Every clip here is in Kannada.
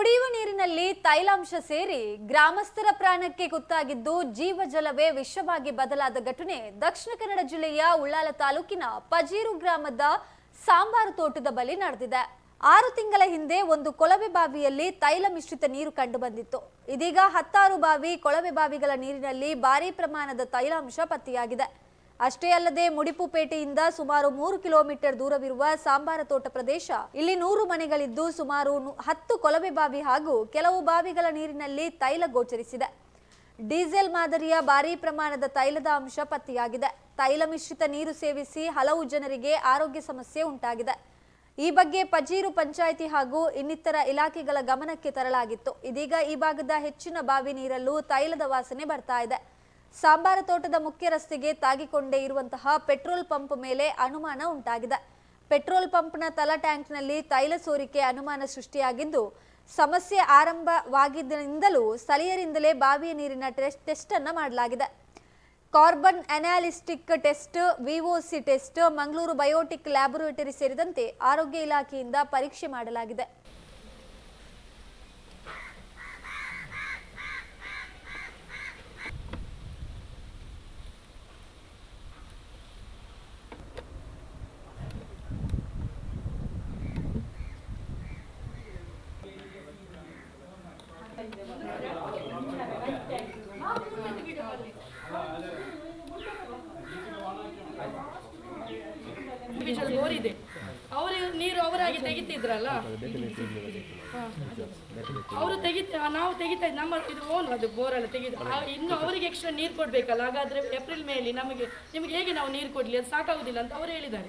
ಕುಡಿಯುವ ನೀರಿನಲ್ಲಿ ತೈಲಾಂಶ ಸೇರಿ ಗ್ರಾಮಸ್ಥರ ಪ್ರಾಣಕ್ಕೆ ಕುತ್ತಾಗಿದ್ದು ಜೀವಜಲವೇ ವಿಷವಾಗಿ ಬದಲಾದ ಘಟನೆ. ದಕ್ಷಿಣ ಕನ್ನಡ ಜಿಲ್ಲೆಯ ಉಳ್ಳಾಲ ತಾಲೂಕಿನ ಪಜೀರು ಗ್ರಾಮದ ಸಾಂಬಾರು ತೋಟದ ಬಳಿ ನಡೆದಿದೆ. ಆರು ತಿಂಗಳ ಹಿಂದೆ ಒಂದು ಕೊಳವೆ ಬಾವಿಯಲ್ಲಿ ತೈಲ ಮಿಶ್ರಿತ ನೀರು ಕಂಡುಬಂದಿತ್ತು. ಇದೀಗ ಹತ್ತಾರು ಬಾವಿ ಕೊಳವೆ ಬಾವಿಗಳ ನೀರಿನಲ್ಲಿ ಭಾರೀ ಪ್ರಮಾಣದ ತೈಲಾಂಶ ಪತ್ತೆಯಾಗಿದೆ. ಅಷ್ಟೇ ಅಲ್ಲದೆ ಮುಡಿಪುಪೇಟೆಯಿಂದ ಸುಮಾರು ಮೂರು ಕಿಲೋಮೀಟರ್ ದೂರವಿರುವ ಸಾಂಬಾರ ತೋಟ ಪ್ರದೇಶ, ಇಲ್ಲಿ ನೂರು ಮನೆಗಳಿದ್ದು ಸುಮಾರು ಹತ್ತು ಕೊಳವೆ ಬಾವಿ ಹಾಗೂ ಕೆಲವು ಬಾವಿಗಳ ನೀರಿನಲ್ಲಿ ತೈಲ ಗೋಚರಿಸಿದೆ. ಡೀಸೆಲ್ ಮಾದರಿಯ ಭಾರೀ ಪ್ರಮಾಣದ ತೈಲದ ಅಂಶ ಪತ್ತೆಯಾಗಿದೆ. ತೈಲ ಮಿಶ್ರಿತ ನೀರು ಸೇವಿಸಿ ಹಲವು ಜನರಿಗೆ ಆರೋಗ್ಯ ಸಮಸ್ಯೆ ಉಂಟಾಗಿದೆ. ಈ ಬಗ್ಗೆ ಪಜೀರು ಪಂಚಾಯಿತಿ ಹಾಗೂ ಇನ್ನಿತರ ಇಲಾಖೆಗಳ ಗಮನಕ್ಕೆ ತರಲಾಗಿತ್ತು. ಇದೀಗ ಈ ಭಾಗದ ಹೆಚ್ಚಿನ ಬಾವಿ ನೀರಲ್ಲೂ ತೈಲದ ವಾಸನೆ ಬರ್ತಾ ಇದೆ. ಸಾಂಬಾರ ತೋಟದ ಮುಖ್ಯ ರಸ್ತೆಗೆ ತಾಗಿಕೊಂಡೇ ಇರುವಂತಹ ಪೆಟ್ರೋಲ್ ಪಂಪ್ ಮೇಲೆ ಅನುಮಾನ ಉಂಟಾಗಿದೆ. ಪೆಟ್ರೋಲ್ ಪಂಪ್ನ ತಲ ಟ್ಯಾಂಕ್ನಲ್ಲಿ ತೈಲ ಸೋರಿಕೆ ಅನುಮಾನ ಸೃಷ್ಟಿಯಾಗಿದ್ದು, ಸಮಸ್ಯೆ ಆರಂಭವಾಗಿದ್ದರಿಂದಲೂ ಸ್ಥಳೀಯರಿಂದಲೇ ಬಾವಿಯ ನೀರಿನ ಟೆಸ್ಟ್ ಟೆಸ್ಟ್ ಅನ್ನು ಮಾಡಲಾಗಿದೆ. Carbon analytic test, VOC test, Mangaluru biotic laboratory ಸೇರಿದಂತೆ ಆರೋಗ್ಯ ಇಲಾಖೆಯಿಂದ ಪರೀಕ್ಷೆ ಮಾಡಲಾಗಿದೆ. ಅವರು ನೀರು ಅವರಾಗಿ ತೆಗಿತಿದ್ರಲ್ಲ? ಅವರು ತೆಗಿತ ನಾವು ತೆಗಿತಾ ನಮ್ಮ ಇದು ಓನ್ ಅದು ಬೋರ್ ಅಲ್ಲ ಆ- ಇನ್ನು ಅವರಿಗೆ ಎಕ್ಸ್ಟ್ರಾ ನೀರು ಕೊಡ್ಬೇಕಲ್ಲ. ಹಾಗಾದ್ರೆ ಏಪ್ರಿಲ್ ಮೇಲಿ ನಮಗೆ, ನಿಮಗೆ ಹೇಗೆ ನಾವು ನೀರು ಕೊಡ್ಲಿ? ಅದು ಸಾಕಾಗುದಿಲ್ಲ ಅಂತ ಅವರು ಹೇಳಿದ್ದಾರೆ.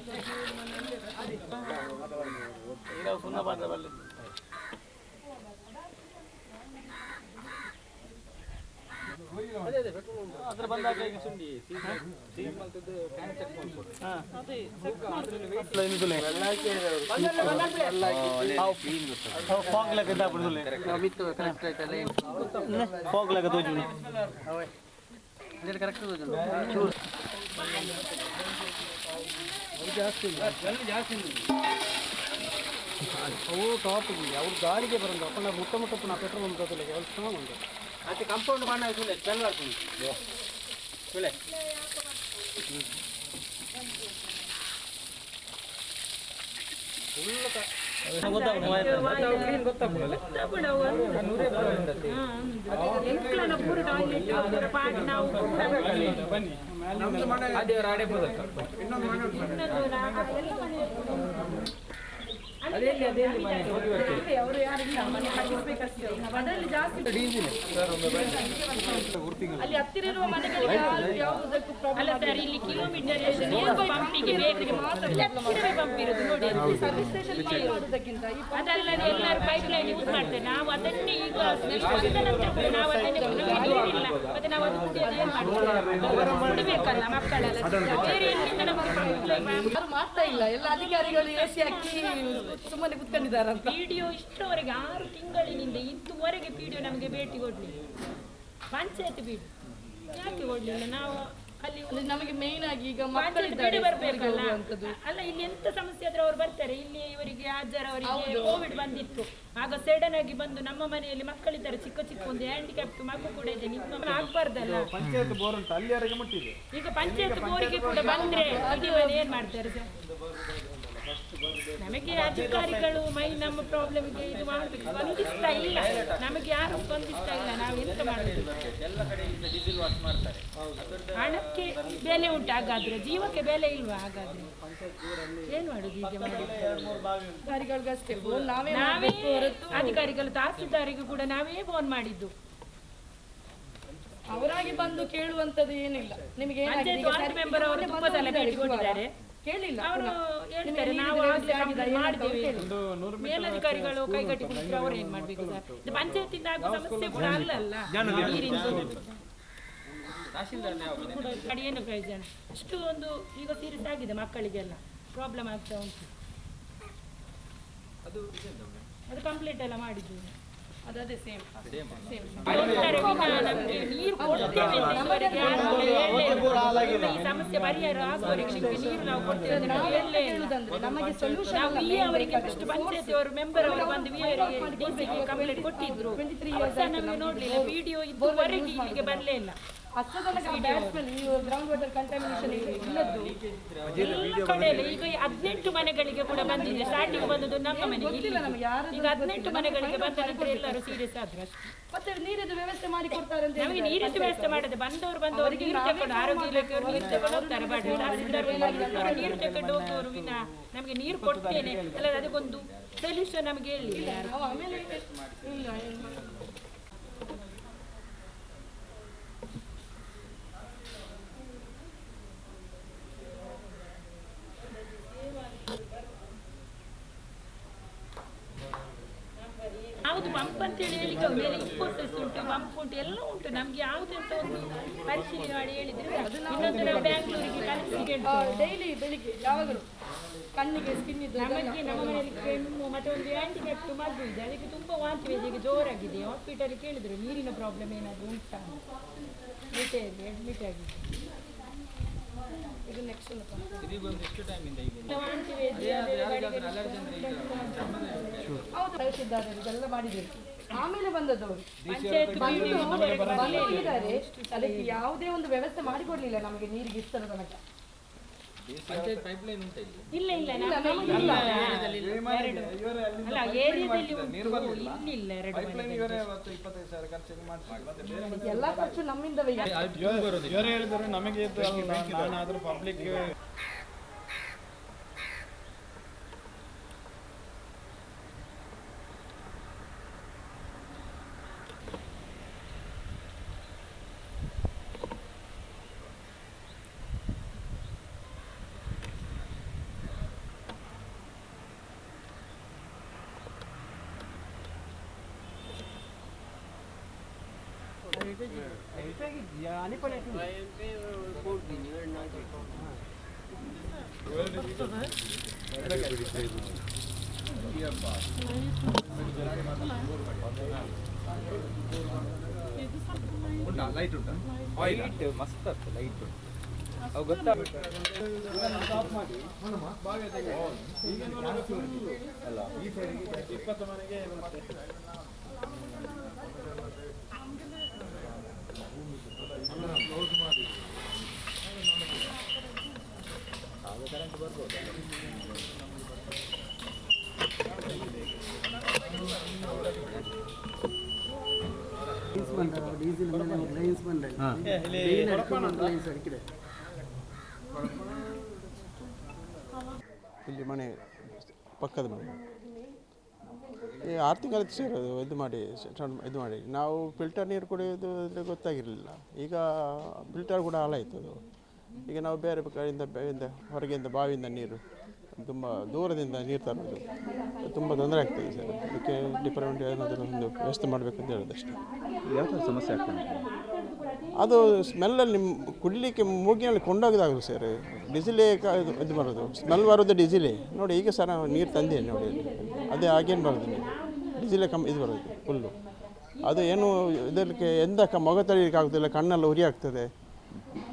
ಫಾಗ್ ಲೆಕ್ಕ ತೋಜು ಅವು ಟಾಪ್ ಅವ್ರು ಗಾಳಿಗೆ ಬರಂದು ಅಪ್ಪ ನಾವು ಮುಟ್ಟ ಮುಟ್ಟ ನಾ ಪೆಟ್ರೋಲ್ ಒಂದು ಗೊತ್ತಿಲ್ಲ ಅವ್ರು ಸ್ಟ್ರಾಂಗ್ ಉಂಟು ಮತ್ತೆ ಕಂಪೌಂಡ್ ಬಣ್ಣ ಸುಳ್ಳೆ ಸ್ಮೆಲ್ ಬರ್ತದೆ ಸುಳ್ಳೆ ಇನ್ನೊಂದು ಜಾಸ್ತಿ ಅಲ್ಲಿ ಹತ್ತಿರ ಇರುವ ಮನೆಗಳಿಗೆ ಯಾವ್ದು- ಯಾವುದಕ್ಕೂ problem ಅಲ್ಲ ಸರ್ ಇಲ್ಲಿ ಕಿಲೋಮೀಟರ್ ಎಷ್ಟು ನೀರು ಪಂಪಿಗೆ ಬೇಕು ಹತ್ತಿರವೇ ಪಂಪ್ ಇರೋದು ನೋಡಿ. ಮಾಡೋದಕ್ಕಿಂತ ಈ ಅದಲ್ಲದೆ ಎಲ್ಲರೂ ಪೈಪ್ ಲೈನ್ ಯೂಸ್ ಮಾಡ್ತಾರೆ. ನಾವು ಅದನ್ನೇ ಈಗ ಬಂದ ನಂತರ ನಾವು ಅದನ್ನೇ ಮತ್ತೆ ನಾವು ಅದು ಕುಡಿಯೋದು ಏನ್ ಮಾಡ್ತೀವಿ ಕುಡಿಬೇಕಲ್ಲ ಮಕ್ಕಳೆಲ್ಲ. ಬೇರೆ ಎಲ್ಲಿಂದ ನಮಗೆ ಪೈಪ್ ಲೈನ್ ಯಾರು ಮಾಡ್ತಾ ಇಲ್ಲ. ಎಲ್ಲ ಅಧಿಕಾರಿಗಳು ಎಸಿ ಹಾಕಿ ಸುಮ್ಮನೆ ಕುತ್ಕೊಂಡಿದ್ದಾರೆ ವಿಡಿಯೋ ಇಷ್ಟರವರೆಗೆ ಆರು ತಿಂಗಳಿನಿಂದ ಇದುವರೆಗೆ ಪಿಡಿಒ ನಮಗೆ ಭೇಟಿ ಕೊಡ್ಲಿ ಪಂಚಾಯತ್ ಬಿಡು ಯಾಕೆ ಕೊಡ್ಲಿಲ್ಲ? ನಾವು ಅಲ್ಲಿ ನಮಗೆ ಮೇನ್ ಆಗಿ ಈಗ ಮಕ್ಕಳಿದ್ದಾರೆ ಬಿಡಿ ಅಲ್ಲ ಇಲ್ಲಿ ಎಂತ ಸಮಸ್ಯೆ ಆದ್ರೆ ಅವ್ರು ಬರ್ತಾರೆ. ಇಲ್ಲಿ ಇವರಿಗೆ ಅಜ್ಜರ ಅವರಿಗೆ ಕೋವಿಡ್ ಬಂದಿತ್ತು. ಆಗ ಸಡನ್ ಆಗಿ ಬಂದು ನಮ್ಮ ಮನೆಯಲ್ಲಿ ಮಕ್ಕಳಿದ್ದಾರೆ. ಚಿಕ್ಕ ಚಿಕ್ಕ ಒಂದು ಹ್ಯಾಂಡಿಕ್ಯಾಪ್ ಮಗು ಕೂಡ ಇದೆ. ನಿಮ್ಮ ಆಗ್ಬಾರ್ದಲ್ಲ? ಪಂಚಾಯತ್ ಬೋರ್ ಉಂಟು ಅಲ್ಲಿವರೆಗೆ ಮುಟ್ಟಿದೆ. ಈಗ ಪಂಚಾಯತ್ ಬೋರಿಗೆ ಕೂಡ ಬಂದ್ರೆ ಏನ್ ಮಾಡ್ತಾರೆ ಸರ್? ನಮಗೆ ಅಧಿಕಾರಿಗಳು ಮೈ ನಮ್ಮ ಪ್ರಾಬ್ಲಮ್ಗೆ ಇದು ಮಾಡಬೇಕು. ಸ್ಪಂದಿಸ್ತಾ ಇಲ್ಲ. ನಮಗೆ ಯಾರು ಸ್ಪಂದಿಸ್ತಾ ಇಲ್ಲ. ನಾವು ಎಂತ ಮಾಡಬೇಕು ಹಣಕ್ಕೆ ಬೆಲೆ ಉಂಟು ಹಾಗಾದ್ರೆ. ಜೀವಕ್ಕೆ ಬೆಲೆ ಇಲ್ವಾ ಹಾಗಾದ್ರೆ? ಏನ್ ಮಾಡುದು ಹೀಗೆ ಮಾಡಿ? ಅಧಿಕಾರಿಗಳಿಗಷ್ಟೇ ಫೋನ್ ನಾವೇ ನಾವೇ ಅಧಿಕಾರಿಗಳು ತಹಸೀಲ್ದಾರಿಗೂ ಕೂಡ ನಾವೇ ಫೋನ್ ಮಾಡಿದ್ದು ಅವರಾಗಿ ಬಂದು ಕೇಳುವಂತದ್ದು ಏನಿಲ್ಲ. ನಿಮಗೆ ಮೆಂಬರ್ ಅವರು ತುಂಬಾ ಸಲ ಭೇಟಿ ಕೊಟ್ಟಿದ್ದಾರೆ. ಕೇಳಿಲ್ಲ ಅವರು ಹೇಳ್ತಾರೆ ನಾವು ನೀರಿನ ಆಗ್ಲೇ ಕಂಪ್ಲೇಂಟ್ ಮಾಡಿದ್ದೇವೆ ಮೇಲಧಿಕಾರಿಗಳು ಕೈಗಟ್ಟಿ ಕುಡಿದ್ರೆ ಅವ್ರು ಏನ್ ಮಾಡ್ಬೇಕು ಸರ್? ಇದು ಪಂಚಾಯತಿಂದ ಆಗೋ ಸಮಸ್ಯೆ ಕೂಡ ಅಲ್ಲಲ್ಲ ನೀರಿಂದು ಮಾಡಿ ಏನು ಪ್ರಯೋಜನ? ಅಷ್ಟು ಒಂದು ಈಗ ಸೀರಿಯಸ್ ಆಗಿದೆ ಮಕ್ಕಳಿಗೆಲ್ಲ. ಪ್ರಾಬ್ಲಮ್ ಆಗ್ತಾ ಉಂಟು. ಅದು ಕಂಪ್ಲೀಟ್ ಎಲ್ಲ ಮಾಡಿದ್ದು ಅದೇ ಸೇಮ್ ಸೇಮ್ ನಮ್ಗೆ. ನೀರು ಕೊಡ್ತೇವೆ. ಈ ಸಮಸ್ಯೆ ಪರಿಹಾರ ಆಗುವವರೆಗೆ ನೀರು ನಾವು ಕೊಡ್ತೇವೆ ಅಂತ ನಮ್ಗೆ ಸೊಲ್ಯೂಷನ್ ನಾವು ವಿ ಅವರಿಗೆ ಫಸ್ಟ್ ಪಂಚಾಯತಿ ಅವರು ಮೆಂಬರ್ ಅವರು ಬಂದು ವಿ ಅವರಿಗೆ ಡಿಸಿಗೆ ಕಂಪ್ಲೇಂಟ್ ಕೊಟ್ಟಿದ್ರು. ನಮ್ಗೆ ನೋಡ್ಲಿಲ್ಲ. ವಿಡಿಯೋ ಇದುವರೆಗೆ ಇಲ್ಲಿಗೆ ಬರಲೇ ಇಲ್ಲ. ಬ್ಯಾಟ್ಸ್ಮನ್ ಈ ಗ್ರೌಂಡ್ ವಾಟರ್ ಕಂಟಾಮಿನೇಷನ್ ಇಲ್ಲದ್ದು. ಎಲ್ಲ ಕಡೆಯಲ್ಲಿ ಈಗ ಹದಿನೆಂಟು ಮನೆಗಳಿಗೆ ಕೂಡ ಬಂದಿದೆ. ಸ್ಟಾರ್ಟಿಂಗ್ ಬಂದದ್ದು ನಮ್ಮ ಮನೆಗೆ. ಈಗ ಹದಿನೆಂಟು ಮನೆಗಳಿಗೆ ಬಂದ ನಂತರ ಎಲ್ಲರೂ ಸೀರಿಯಸ್ ಆದ್ರು ಮತ್ತೆ ನೀರಿದ್ದು ವ್ಯವಸ್ಥೆ ಮಾಡಿ ಕೊಡ್ತಾರೆ ಅಂತ ನಮಗೆ ನೀರಿದ್ದು ವ್ಯವಸ್ಥೆ ಮಾಡದೆ ಬಂದವರು ಬಂದವರಿಗೆ ನೀರು ತಗೊಂಡು ಆರೋಗ್ಯ ಇಲಾಖೆಯವರು ನೀರು ತಗೊಂಡು ಹೋಗ್ತಾರೆ. ಬಟ್ ತಹಸೀಲ್ದಾರ್ ನೀರು ತಗೊಂಡು ಹೋಗುವವರು ವಿನ ನಮಗೆ ನೀರು ಕೊಡ್ತೇನೆ. ಅಲ್ಲ ಅದಕ್ಕೊಂದು ಸೊಲ್ಯೂಷನ್ ನಮಗೆ ಹೇಳಿ ಆಮೇಲೆ ಇಲ್ಲ. ಯಾವುದು ಪಂಪ್ ಅಂತ ಹೇಳಿ ಹೇಳಿಕ್ಕೆ ಮೇಲೆ ಇನ್ಫೋಸಿಸ್ ಉಂಟು ಪಂಪ್ ಉಂಟು ಎಲ್ಲ ಉಂಟು. ನಮ್ಗೆ ಯಾವುದು ಅಂತ ಒಂದು ಪರಿಶೀಲನೆ ಮಾಡಿ ಹೇಳಿದ್ರೆ ಇನ್ನೊಂದು ನಾವು ಬ್ಯಾಂಗ್ಳೂರಿಗೆ ಕಲಿಸಿಗೆ ಆ, ಡೈಲಿ ಬೆಳಿಗ್ಗೆ ಯಾವಾಗಲೂ ಕಣ್ಣಿಗೆ ಸ್ಕಿನ್ ಇದ್ದು ನಮಗೆ ನಮ್ಮ ಮನೆಯಲ್ಲಿ ಕೆಮ್ಮು ಮತ್ತೆ ಒಂದು ಆ್ಯಂಟಿಬಯೋಟಿಕ್ ಮದ್ದು ಇದೆ. ಅದಕ್ಕೆ ತುಂಬಾ ವಾಂತಿ ವೇದಿಗೆ ಜೋರಾಗಿದೆ. ಹಾಸ್ಪಿಟಲ್ ಕೇಳಿದ್ರು ನೀರಿನ ಪ್ರಾಬ್ಲಮ್ ಏನಾದರೂ ಉಂಟಾ ಜೊತೆಯಲ್ಲಿ ಅಡ್ಮಿಟ್ ಆಗಿದೆ ಇದು ನೆಕ್ಸ್ಟ್ ಇದೀಗೊಂದು ಎಷ್ಟು ಟೈಮಿಂದ ಈಗ ವಾಂತಿ ಬೇದಿ ಹೌದು ಕಳಿಸಿದ್ದಾರೆ ಇದೆಲ್ಲ ಮಾಡಿದ್ದೀವಿ ಆಮೇಲೆ ಬಂದಿದ್ದಾರೆ ಅದಕ್ಕೆ ಯಾವುದೇ ಒಂದು ವ್ಯವಸ್ಥೆ ಮಾಡಿಕೊಡ್ಲಿಲ್ಲ ನಮಗೆ ನೀರಿಗೆ ಇಷ್ಟರ ತನಕ. ಪಂಚಾಯತ್ ಪೈಪ್ ಲೈನ್ ಉಂಟಾ ಇಲ್ಲಿ? ಇಲ್ಲ ಇಲ್ಲ ಇಲ್ಲ ಎರಡು ಅಲ್ಲ ಏರಿಯಾದಲ್ಲಿ ಉಂಟು. ಖರ್ಚು ಎರಡು ಮನೆಗಳು. ಎಲ್ಲ ಖರ್ಚು ನಮ್ಮಿಂದವೇ. ಇವರು ಹೇಳಿದ್ರು ನಮಗೆ ಇದು ಅಲ್ಲ ನಾನಾದ್ರೂ ಪಬ್ಲಿಕ್ ಲೈಟ್ ಉಂಟಾ? ಲೈಟ್ ಮಸ್ತ್ ಆಗ್ತದೆ ಲೈಟ್ ಅವು ಗೊತ್ತಾ ಇಪ್ಪತ್ತು ಮನೆಗೆ ಇಲ್ಲಿ ಮನೆ ಪಕ್ಕದ ಮನೆ ಈ ಆರು ತಿಂಗಳ ಸೇರೋದು ಇದು ಮಾಡಿ ಇದು ಮಾಡಿ. ನಾವು ಫಿಲ್ಟರ್ ನೀರು ಕುಡಿಯೋದು ಅಂದರೆ ಗೊತ್ತಾಗಿರಲಿಲ್ಲ. ಈಗ ಫಿಲ್ಟರ್ ಕೂಡ ಹಾಳಾಯ್ತು ಅದು. ಈಗ ನಾವು ಬೇರೆ ಕಡೆಯಿಂದ ಬೇರೆಯಿಂದ ಹೊರಗಿಂದ ಬಾವಿಯಿಂದ ನೀರು ತುಂಬ ದೂರದಿಂದ ನೀರು ತರೋದು. ತುಂಬ ತೊಂದರೆ ಆಗ್ತದೆ ಸರ್. ಅದಕ್ಕೆ ಡಿಪಾರ್ಟ್ಮೆಂಟ್ ಏನಾದರೂ ಒಂದು ವ್ಯವಸ್ಥೆ ಮಾಡಬೇಕಂತ ಹೇಳೋದು ಅಷ್ಟೇ. ಯಾವ ಥರ ಸಮಸ್ಯೆ ಆಗ್ತದೆ ಅದು ಸ್ಮೆಲ್ಲಲ್ಲಿ ಕುಡಿಲಿಕ್ಕೆ ಮೂಗಿನಲ್ಲಿ ಕೊಂಡೋಗೋದಾಗದು ಸರ್. ಡಿಸಿಲೇ ಕ- ಇದು ಇದು ಬರೋದು ಸ್ಮೆಲ್ ಬರೋದು ಡಿಸಿಲೇ. ನೋಡಿ ಈಗ ಸರ್ ನಾವು ನೀರು ತಂದೆ ನೋಡಿ. ಅದೇ ಆಗೇನು ಬರೋದು ನೀವು ಡಿಸಿಲೇ ಕಮ್ ಇದು ಬರೋದು ಫುಲ್ಲು. ಅದು ಏನು ಇದಕ್ಕೆ ಎಂದ ಕ ಮೊಗ ಆಗೋದಿಲ್ಲ ಕಣ್ಣೆಲ್ಲ ಉರಿ ಆಗ್ತದೆ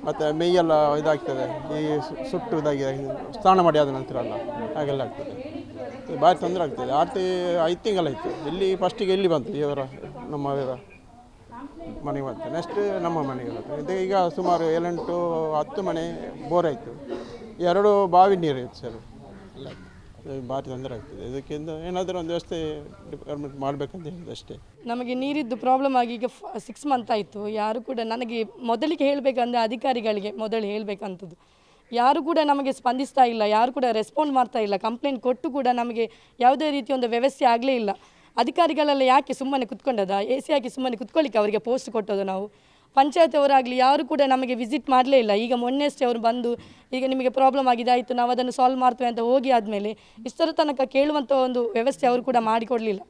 ಮತ್ತು ಮೈಯೆಲ್ಲ ಇದಾಗ್ತದೆ, ಈ ಸುಟ್ಟು ಇದಾಗಿ, ಸ್ನಾನ ಮಾಡಿ ಆದ ನಂತರ ಅಲ್ಲ, ಹಾಗೆಲ್ಲ ಆಗ್ತದೆ. ಭಾರಿ ತೊಂದರೆ ಆಗ್ತದೆ. ಆರ್ತಿ ಐದು ತಿಂಗಳಾಯಿತು ಇಲ್ಲಿ ಫಸ್ಟಿಗೆ ಇಲ್ಲಿ ಬಂತು ಇವರ ನಮ್ಮ ಇವರ ಮನೆಗೆ ಬಂತು. ನೆಕ್ಸ್ಟ್ ನಮ್ಮ ಮನೆಗೆ ಬಂತು. ಇದು ಈಗ ಸುಮಾರು ಏಳೆಂಟು ಹತ್ತು ಮನೆ ಬೋರ್ ಆಯಿತು. ಎರಡು ಬಾವಿ ನೀರು ಇತ್ತು ಸರ್. ಇದು ಭಾರಿ ತೊಂದರೆ ಆಗ್ತದೆ ಇದಕ್ಕಿಂತ ಏನಾದರೂ ಒಂದು ವ್ಯವಸ್ಥೆ ಡಿಪಾರ್ಟ್ಮೆಂಟ್ ಮಾಡಬೇಕಂತ ಹೇಳಿದೆ ಅಷ್ಟೇ ನಮಗೆ ನೀರಿದ್ದು ಪ್ರಾಬ್ಲಮ್ ಆಗಿ ಈಗ ಸಿಕ್ಸ್ ಮಂತ್ ಆಯಿತು. ಯಾರು ಕೂಡ ನನಗೆ ಮೊದಲಿಗೆ ಹೇಳಬೇಕಂದ್ರೆ ಅಧಿಕಾರಿಗಳಿಗೆ ಮೊದಲು ಹೇಳಬೇಕಂತದ್ದು. ಯಾರು ಕೂಡ ನಮಗೆ ಸ್ಪಂದಿಸ್ತಾ ಇಲ್ಲ, ಯಾರು ಕೂಡ ರೆಸ್ಪಾಂಡ್ ಮಾಡ್ತಾ ಇಲ್ಲ ಕಂಪ್ಲೇಂಟ್ ಕೊಟ್ಟು ಕೂಡ ನಮಗೆ ಯಾವುದೇ ರೀತಿಯ ಒಂದು ವ್ಯವಸ್ಥೆ ಆಗಲೇ ಇಲ್ಲ. ಅಧಿಕಾರಿಗಳೆಲ್ಲ ಯಾಕೆ ಸುಮ್ಮನೆ ಕುತ್ಕೊಂಡದ? ಎ ಸಿ ಹಾಕಿ ಸುಮ್ಮನೆ ಕುತ್ಕೊಳ್ಳಿಕ್ಕೆ ಅವರಿಗೆ ಪೋಸ್ಟ್ ಕೊಟ್ಟೋದು ನಾವು. ಪಂಚಾಯತ್ ಯಾರು ಕೂಡ ನಮಗೆ ವಿಸಿಟ್ ಮಾಡಲೇ ಇಲ್ಲ. ಈಗ ಮೊನ್ನೆಷ್ಟೇ ಅವರು ಬಂದು, ಈಗ ನಿಮಗೆ ಪ್ರಾಬ್ಲಮ್ ಆಗಿದೆ, ಆಯಿತು, ನಾವು ಅದನ್ನು ಸಾಲ್ವ್ ಮಾಡ್ತೇವೆ ಅಂತ ಹೋಗಿ ಆದಮೇಲೆ ಇಷ್ಟರ ತನಕ ಕೇಳುವಂಥ ಒಂದು ವ್ಯವಸ್ಥೆ ಅವರು ಕೂಡ ಮಾಡಿಕೊಡಲಿಲ್ಲ.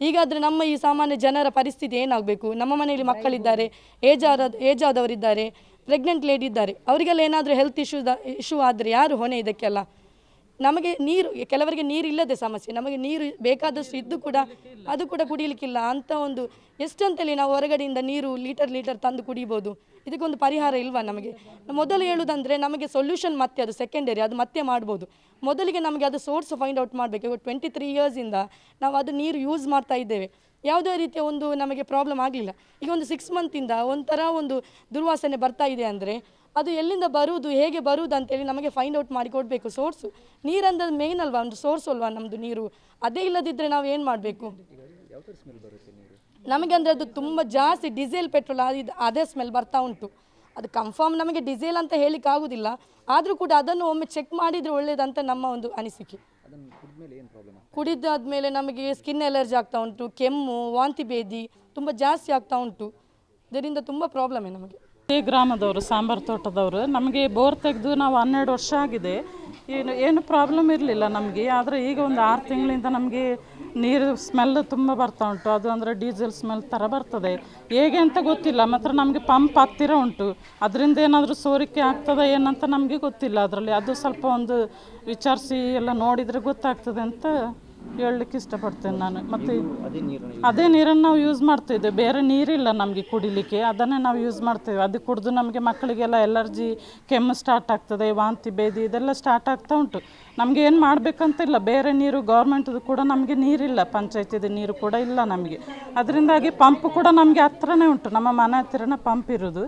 ಈಗಾದರೆ ನಮ್ಮ ಈ ಸಾಮಾನ್ಯ ಜನರ ಪರಿಸ್ಥಿತಿ ಏನಾಗಬೇಕು? ನಮ್ಮ ಮನೆಯಲ್ಲಿ ಮಕ್ಕಳಿದ್ದಾರೆ ಏಜ್ ಆದ ಏಜ್ ಆದವರಿದ್ದಾರೆ ಪ್ರೆಗ್ನೆಂಟ್ ಲೇಡಿ ಇದ್ದಾರೆ. ಅವರಿಗೆಲ್ಲ ಏನಾದರೂ ಹೆಲ್ತ್ ಇಶ್ಯೂ ಇಶ್ಯೂ ಆದರೆ ಯಾರು ಹೊಣೆ ಇದಕ್ಕೆಲ್ಲ? ನಮಗೆ ನೀರು, ಕೆಲವರಿಗೆ ನೀರು ಇಲ್ಲದೆ ಸಮಸ್ಯೆ, ನಮಗೆ ನೀರು ಬೇಕಾದಷ್ಟು ಇದ್ದು ಕೂಡ ಅದು ಕೂಡ ಕುಡಿಯಲಿಕ್ಕಿಲ್ಲ ಅಂತ ಒಂದು, ಎಷ್ಟಂತೇಳಿ ನಾವು ಹೊರಗಡೆಯಿಂದ ನೀರು ಲೀಟರ್ ಲೀಟರ್ ತಂದು ಕುಡಿಬೋದು. ಇದಕ್ಕೊಂದು ಪರಿಹಾರ ಇಲ್ವಾ ನಮಗೆ? ಮೊದಲು ಹೇಳುವುದಂದರೆ ನಮಗೆ ಸೊಲ್ಯೂಷನ್ ಮತ್ತೆ, ಅದು ಸೆಕೆಂಡರಿ ಅದು ಮತ್ತೆ ಮಾಡ್ಬೋದು. ಮೊದಲಿಗೆ ನಮಗೆ ಅದು ಸೋರ್ಸ್ ಫೈಂಡ್ ಔಟ್ ಮಾಡಬೇಕು. ಟ್ವೆಂಟಿ ತ್ರೀ ಇಯರ್ಸಿಂದ ನಾವು ಅದು ನೀರು ಯೂಸ್ ಮಾಡ್ತಾ ಇದ್ದೇವೆ. ಯಾವುದೇ ರೀತಿಯ ಒಂದು ನಮಗೆ ಪ್ರಾಬ್ಲಮ್ ಆಗಲಿಲ್ಲ. ಈಗ ಒಂದು ಸಿಕ್ಸ್ ಮಂತಿಂದ ಒಂಥರ ಒಂದು ದುರ್ವಾಸನೆ ಬರ್ತಾ ಇದೆ ಅಂದರೆ ಅದು ಎಲ್ಲಿಂದ ಬರುವುದು, ಹೇಗೆ ಬರುವುದು ಅಂತೇಳಿ ನಮಗೆ ಫೈಂಡ್ ಔಟ್ ಮಾಡಿ ಕೊಡಬೇಕು ಸೋರ್ಸು ನೀರಂದ್ರೆ ಮೇನ್ ಅಲ್ವಾ, ಒಂದು ಸೋರ್ಸ್ ಅಲ್ವಾ ನಮ್ಮದು ನೀರು? ಅದೇ ಇಲ್ಲದಿದ್ದರೆ ನಾವು ಏನು ಮಾಡಬೇಕು? ನಮಗೆ ಅಂದರೆ ಅದು ತುಂಬ ಜಾಸ್ತಿ ಡೀಸೆಲ್ ಪೆಟ್ರೋಲ್ ಅದು ಅದೇ ಸ್ಮೆಲ್ ಬರ್ತಾ ಉಂಟು. ಅದು ಕನ್ಫರ್ಮ್ ನಮಗೆ ಡೀಸೆಲ್ ಅಂತ ಹೇಳಿಕ್ಕೆ ಆಗೋದಿಲ್ಲ. ಆದರೂ ಕೂಡ ಅದನ್ನು ಒಮ್ಮೆ ಚೆಕ್ ಮಾಡಿದರೆ ಒಳ್ಳೆಯದಂತ ನಮ್ಮ ಒಂದು ಅನಿಸಿಕೆ. ಕುಡಿದಾದ್ಮೇಲೆ ನಮಗೆ ಸ್ಕಿನ್ ಎಲರ್ಜಿ ಆಗ್ತಾ ಉಂಟು, ಕೆಮ್ಮು, ವಾಂತಿ ಭೇದಿ ತುಂಬ ಜಾಸ್ತಿ ಆಗ್ತಾ ಉಂಟು. ಇದರಿಂದ ತುಂಬ ಪ್ರಾಬ್ಲಮೇ ನಮಗೆ. ಈ ಗ್ರಾಮದವರು, ಸಾಂಬಾರು ತೋಟದವರು, ನಮಗೆ ಬೋರ್ ತೆಗೆದು ನಾವು ಹನ್ನೆರಡು ವರ್ಷ ಆಗಿದೆ. ಏನು ಏನು ಪ್ರಾಬ್ಲಮ್ ಇರಲಿಲ್ಲ ನಮಗೆ. ಆದರೆ ಈಗ ಒಂದು ಆರು ತಿಂಗಳಿಂದ ನಮಗೆ ನೀರು ಸ್ಮೆಲ್ ತುಂಬ ಬರ್ತಾ ಉಂಟು. ಅದು ಅಂದರೆ ಡೀಸೆಲ್ ಸ್ಮೆಲ್ ಥರ ಬರ್ತದೆ. ಹೇಗೆ ಅಂತ ಗೊತ್ತಿಲ್ಲ. ಮಾತ್ರ ನಮಗೆ ಪಂಪ್ ಹತ್ತಿರ ಉಂಟು. ಅದರಿಂದ ಏನಾದರೂ ಸೋರಿಕೆ ಆಗ್ತದೆ ಏನಂತ ನಮಗೆ ಗೊತ್ತಿಲ್ಲ. ಅದರಲ್ಲಿ ಅದು ಸ್ವಲ್ಪ ಒಂದು ವಿಚಾರಿಸಿ ಎಲ್ಲ ನೋಡಿದರೆ ಗೊತ್ತಾಗ್ತದೆ ಅಂತ ಹೇಳಲಿಕ್ಕೆ ಇಷ್ಟಪಡ್ತೇನೆ ನಾನು. ಮತ್ತು ಅದೇ ನೀರನ್ನು ನಾವು ಯೂಸ್ ಮಾಡ್ತಿದ್ದೆ ಬೇರೆ ನೀರಿಲ್ಲ ನಮಗೆ ಕುಡಿಲಿಕ್ಕೆ. ಅದನ್ನೇ ನಾವು ಯೂಸ್ ಮಾಡ್ತೇವೆ. ಅದು ಕುಡಿದು ನಮಗೆ ಮಕ್ಕಳಿಗೆಲ್ಲ ಎಲರ್ಜಿ ಕೆಮ್ಮು ಸ್ಟಾರ್ಟ್ ಆಗ್ತದೆ ವಾಂತಿ ಭೇದಿ ಇದೆಲ್ಲ ಸ್ಟಾರ್ಟ್ ಆಗ್ತಾ ಉಂಟು. ನಮಗೆ ಏನು ಮಾಡಬೇಕಂತಿಲ್ಲ ಬೇರೆ ನೀರು ಗೌರ್ಮೆಂಟ್ದು ಕೂಡ ನಮಗೆ ನೀರಿಲ್ಲ. ಪಂಚಾಯತಿದು ನೀರು ಕೂಡ ಇಲ್ಲ ನಮಗೆ. ಅದರಿಂದಾಗಿ ಪಂಪ್ ಕೂಡ ನಮಗೆ ಹತ್ರನೇ ಉಂಟು. ನಮ್ಮ ಮನೆ ಹತ್ತಿರನೇ ಪಂಪ್ ಇರೋದು.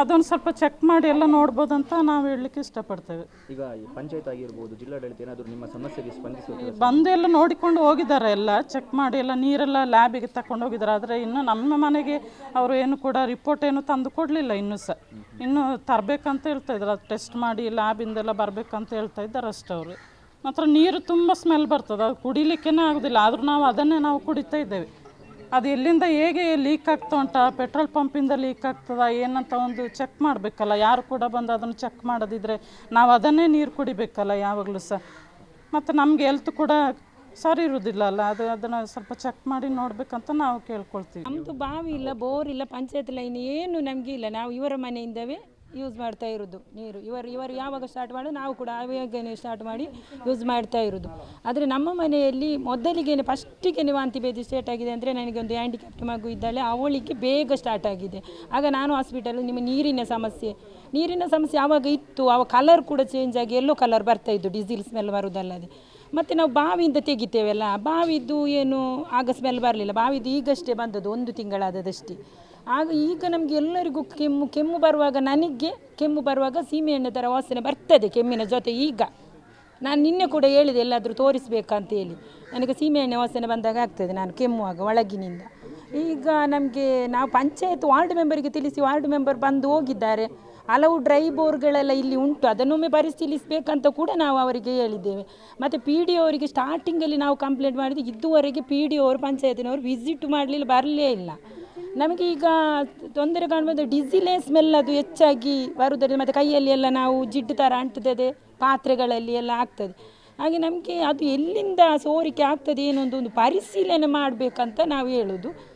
ಅದೊಂದು ಸ್ವಲ್ಪ ಚೆಕ್ ಮಾಡಿ ಎಲ್ಲ ನೋಡ್ಬೋದು ಅಂತ ನಾವು ಹೇಳಲಿಕ್ಕೆ ಇಷ್ಟಪಡ್ತೇವೆ. ಈಗ ಪಂಚಾಯತ್ ಆಗಿರ್ಬೋದು ಜಿಲ್ಲಾಡಳಿತ ಏನಾದರೂ ನಿಮ್ಮ ಸಮಸ್ಯೆಗೆ ಸ್ಪಂದಿಸಿ ಬಂದು ಎಲ್ಲ ನೋಡಿಕೊಂಡು ಹೋಗಿದ್ದಾರೆ ಎಲ್ಲ. ಚೆಕ್ ಮಾಡಿ ಎಲ್ಲ ನೀರೆಲ್ಲ ಲ್ಯಾಬಿಗೆ ತಗೊಂಡು ಹೋಗಿದ್ದಾರೆ. ಆದರೆ ಇನ್ನು ನಮ್ಮ ಮನೆಗೆ ಅವರು ಏನು ಕೂಡ ರಿಪೋರ್ಟ್ ಏನು ತಂದು ಕೊಡಲಿಲ್ಲ ಇನ್ನೂ ಸಹ ಇನ್ನು ತರಬೇಕಂತ ಹೇಳ್ತಾ ಇದ್ದಾರೆ. ಅದು ಟೆಸ್ಟ್ ಮಾಡಿ ಲ್ಯಾಬಿಂದೆಲ್ಲ ಬರಬೇಕಂತ ಹೇಳ್ತಾ ಇದ್ದಾರೆ ಅಷ್ಟೇ ಅವರು. ಮಾತ್ರ ನೀರು ತುಂಬ ಸ್ಮೆಲ್ ಬರ್ತದೆ. ಅದು ಕುಡಿಲಿಕ್ಕೇ ಆಗೋದಿಲ್ಲ. ಆದರೂ ನಾವು ಅದನ್ನೇ ನಾವು ಕುಡಿತಾ ಇದ್ದೇವೆ. ಅದು ಎಲ್ಲಿಂದ ಹೇಗೆ ಲೀಕ್ ಆಗ್ತಾ ಉಂಟ ಪೆಟ್ರೋಲ್ ಪಂಪಿಂದ ಲೀಕ್ ಆಗ್ತದ, ಏನಂತ ಒಂದು ಚೆಕ್ ಮಾಡಬೇಕಲ್ಲ. ಯಾರು ಕೂಡ ಬಂದು ಅದನ್ನು ಚೆಕ್ ಮಾಡೋದಿದ್ರೆ ನಾವು ಅದನ್ನೇ ನೀರು ಕುಡಿಬೇಕಲ್ಲ ಯಾವಾಗಲೂ ಸಹ. ಮತ್ತು ನಮಗೆ ಹೆಲ್ತ್ ಕೂಡ ಸರಿ ಇರೋದಿಲ್ಲ ಅಲ್ಲ. ಅದು ಅದನ್ನು ಸ್ವಲ್ಪ ಚೆಕ್ ಮಾಡಿ ನೋಡಬೇಕಂತ ನಾವು ಕೇಳ್ಕೊಳ್ತೀವಿ. ನಮ್ಮದು ಬಾವಿ ಇಲ್ಲ, ಬೋರ್ ಇಲ್ಲ, ಪಂಚಾಯತ್ ಲೈನ್ ಏನು ನಮಗೆ ಇಲ್ಲ. ನಾವು ಇವರ ಮನೆಯಿಂದವೇ ಯೂಸ್ ಮಾಡ್ತಾ ಇರೋದು. ನೀರು. ಇವರು ಇವರು ಯಾವಾಗ ಸ್ಟಾರ್ಟ್ ಮಾಡೋದು ನಾವು ಕೂಡ ಆವಾಗನೇ ಸ್ಟಾರ್ಟ್ ಮಾಡಿ ಯೂಸ್ ಮಾಡ್ತಾ ಇರೋದು. ಆದರೆ ನಮ್ಮ ಮನೆಯಲ್ಲಿ ಮೊದಲಿಗೆ ಫಸ್ಟಿಗೆ ವಾಂತಿ ಭೇದಿ ಸ್ಟಾರ್ಟ್ ಆಗಿದೆ ಅಂದರೆ ನನಗೆ ಒಂದು ಹ್ಯಾಂಡಿಕ್ಯಾಪ್ಟ್ ಮಗು ಇದ್ದಾಳೆ, ಅವಳಿಗೆ ಬೇಗ ಸ್ಟಾರ್ಟ್ ಆಗಿದೆ. ಆಗ ನಾನು ಹಾಸ್ಪಿಟಲ್ ನಿಮ್ಮ ನೀರಿನ ಸಮಸ್ಯೆ ನೀರಿನ ಸಮಸ್ಯೆ ಆವಾಗ ಇತ್ತು. ಅವ ಕಲರ್ ಕೂಡ ಚೇಂಜ್ ಆಗಿ ಎಲ್ಲೋ ಕಲರ್ ಬರ್ತಾ ಇದ್ದು ಡೀಸೆಲ್ ಸ್ಮೆಲ್ ಬರೋದಲ್ಲದೆ. ಮತ್ತು ನಾವು ಬಾವಿಯಿಂದ ತೆಗಿತೇವಲ್ಲ, ಬಾವಿದ್ದು ಏನು, ಆಗ ಸ್ಮೆಲ್ ಬರಲಿಲ್ಲ. ಬಾವಿದು ಈಗಷ್ಟೇ ಬಂದದ್ದು, ಒಂದು ತಿಂಗಳಾದದಷ್ಟೇ ಆಗ ಈಗ ನಮಗೆ ಎಲ್ಲರಿಗೂ ಕೆಮ್ಮು ಕೆಮ್ಮು ಬರುವಾಗ ನನಗೆ, ಕೆಮ್ಮು ಬರುವಾಗ ಸೀಮೆಎಣ್ಣೆ ಥರ ವಾಸನೆ ಬರ್ತದೆ ಕೆಮ್ಮಿನ ಜೊತೆ ಈಗ. ನಾನು ನಿನ್ನೆ ಕೂಡ ಹೇಳಿದೆ, ಎಲ್ಲಾದರೂ ತೋರಿಸ್ಬೇಕಂತ ಹೇಳಿ. ನನಗೆ ಸೀಮೆಎಣ್ಣೆ ವಾಸನೆ ಬಂದಾಗ ಆಗ್ತದೆ, ನಾನು ಕೆಮ್ಮುವಾಗ, ಒಳಗಿನಿಂದ. ಈಗ ನಮಗೆ ನಾವು ಪಂಚಾಯತ್ ವಾರ್ಡ್ ಮೆಂಬರಿಗೆ ತಿಳಿಸಿ ವಾರ್ಡ್ ಮೆಂಬರ್ ಬಂದು ಹೋಗಿದ್ದಾರೆ. ಹಲವು ಡ್ರೈ ಬೋರ್ಗಳೆಲ್ಲ ಇಲ್ಲಿ ಉಂಟು, ಅದನ್ನೊಮ್ಮೆ ಪರಿಶೀಲಿಸಬೇಕಂತ ಕೂಡ ನಾವು ಅವರಿಗೆ ಹೇಳಿದ್ದೇವೆ. ಮತ್ತು ಪಿ ಡಿ ಅವರಿಗೆ ಸ್ಟಾರ್ಟಿಂಗಲ್ಲಿ ನಾವು ಕಂಪ್ಲೇಂಟ್ ಮಾಡಿದ್ದು ಇದುವರೆಗೆ ಪಿ ಡಿ ಅವರು, ಪಂಚಾಯತಿನವರು ವಿಸಿಟ್ ಮಾಡಲಿಲ್ಲ, ಬರಲೇ ಇಲ್ಲ. ನಮಗೆ ಈಗ ತೊಂದರೆ ಕಾಣ್ಬೋದು. ಡಿಸಿಲೇ ಸ್ಮೆಲ್ ಅದು ಹೆಚ್ಚಾಗಿ ಬರುವುದರಿಂದ ಮತ್ತು ಕೈಯಲ್ಲಿ ಎಲ್ಲ ನಾವು ಜಿಡ್ಡು ಥರ ಅಂಟ್ತದೆ ಪಾತ್ರೆಗಳಲ್ಲಿ ಎಲ್ಲ ಆಗ್ತದೆ. ಹಾಗೆ ನಮಗೆ ಅದು ಎಲ್ಲಿಂದ ಸೋರಿಕೆ ಆಗ್ತದೆ ಏನೊಂದು ಒಂದು ಪರಿಶೀಲನೆ ಮಾಡಬೇಕಂತ ನಾವು ಹೇಳೋದು